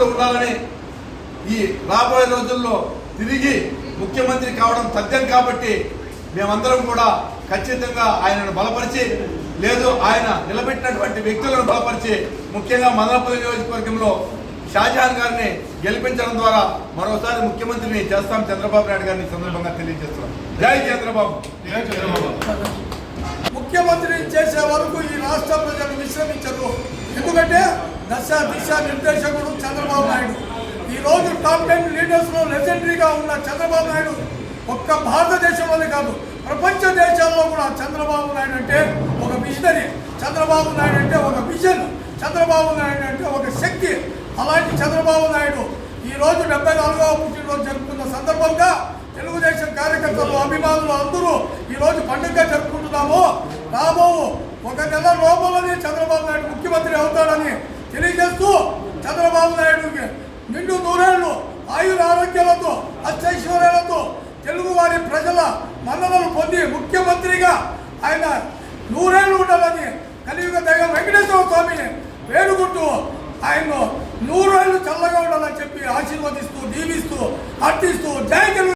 ఎల్లప్పుడూ ఉండాలని ఈ రాబోయే రోజుల్లో తిరిగి ముఖ్యమంత్రి కావడం తథ్యం కాబట్టి మేమందరం కూడా ఖచ్చితంగా ఆయనను బలపరిచి లేదు ఆయన నిలబెట్టినటువంటి వ్యక్తులను బలపరిచి ముఖ్యంగా మదనపల్లి నియోజకవర్గంలో షాజహాన్ గారిని గెలిపించడం ద్వారా మరోసారి ముఖ్యమంత్రిని చేస్తాం చంద్రబాబు నాయుడు గారిని సందర్భంగా తెలియజేస్తున్నాం. జై చంద్రబాబు. ముఖ్యమంత్రి చేసే వరకు ఈ రాష్ట్ర ప్రజలు విశ్రమించరు. ఎందుకంటే దశ దిశ నిర్దేశకుడు చంద్రబాబు రోజు టాప్ టెన్ లీడర్స్లో లెజెండరీగా ఉన్న చంద్రబాబు నాయుడు ఒక్క భారతదేశంలోనే కాదు ప్రపంచ దేశాల్లో కూడా చంద్రబాబు నాయుడు అంటే ఒక విజనరీ చంద్రబాబు నాయుడు అంటే ఒక విజన్ చంద్రబాబు నాయుడు అంటే ఒక శక్తి. అలాంటి చంద్రబాబు నాయుడు ఈ రోజు డెబ్బై నాలుగవ పుట్టినరోజు జరుపుకున్న సందర్భంగా తెలుగుదేశం కార్యకర్తలు అభిమానులు అందరూ ఈ రోజు పండుగ జరుపుకుంటున్నాము. రాబో ఒక నెల లోపలనే చంద్రబాబు నాయుడు ముఖ్యమంత్రి అవుతాడని తెలియజేస్తూ చంద్రబాబు నాయుడుకి నిండు నూరేళ్ళు ఆయుర ఆరోగ్యాలతో అత్యైశ్వర్యాలతో తెలుగు వారి ప్రజల మన్ననలు పొంది ముఖ్యమంత్రిగా ఆయన నూరేళ్ళు ఉండాలని కలియుగ దైవ వెంకటేశ్వర స్వామిని వేడుకుంటూ ఆయన నూరేళ్ళు చల్లగా ఉండాలని చెప్పి ఆశీర్వదిస్తూ దీవిస్తూ అర్థిస్తూ జై